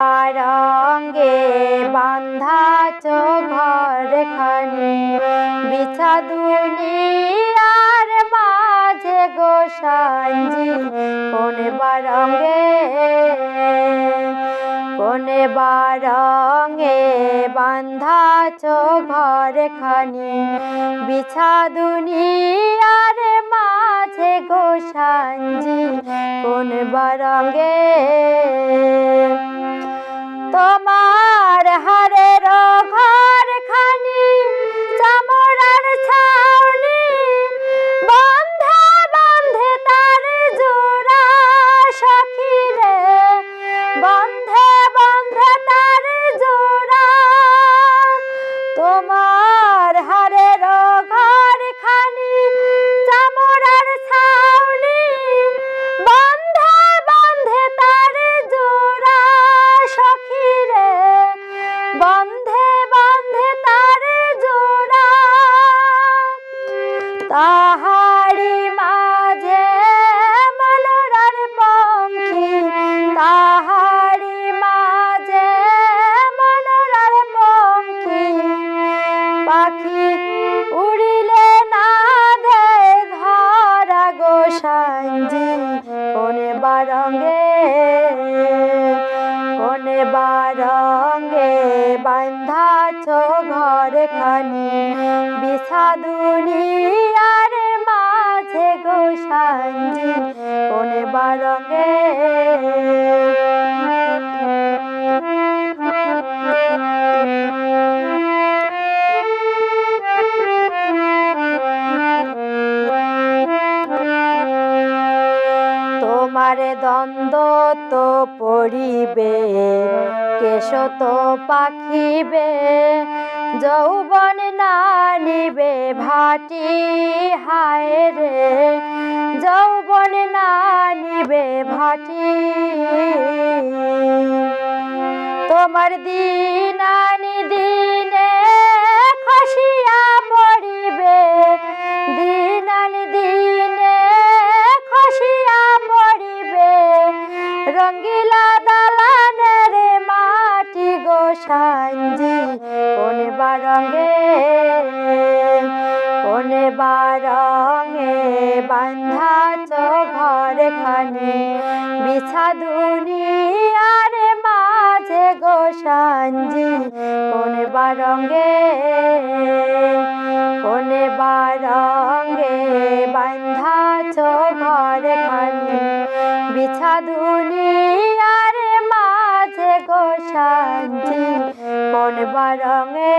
রঙ্গে বান্ধাচ ঘর খানি বিছা দুনিয়ার মাঝে গোসাঞ্জি কোনে বারঙ্গে কোনে বারঙ্গে বান্ধাচ ঘর খানি বিছা দুনিয়ার মাঝে গোসাঞ্জি কোন বারঙ্গে তাহারি মাঝে মনোরার পঙ্খী, তাহারি মাঝে মনোরার পঙ্খী। পাখি উড়িলে না দে ধরা গোসাঞ্জি কোনে বারঙ্গে কোনে বারঙ্গে বান্ধাছ ঘরে খানি বিষাদুনি গোসাঞ্জি কোনে বারঙ্গে তোমার দ্বন্দ্ব তো পড়িবে, কেশ তো পাখিবে, যৌবন না নিবে ভাটি হায় রে নিবে ভাটি। তোমার দিন আনি দিনে খসিয়া পড়িবে। দিন আনি দিনে খসিয়া পড়িবে। রঙ্গিলা দালানের মাটি গোসাঞ্জি কোন বারঙ্গে কোন বারঙ্গে বান্ধাচ ঘরে খানি বিছা দুনিয়ার মাঝে গোসাঞ্জি কোন বারঙ্গে কোন বারঙ্গে বান্ধাচ ঘরে খানি বিছা দুনিয়ার মাঝে গোসাঞ্জি কোন বারঙ্গে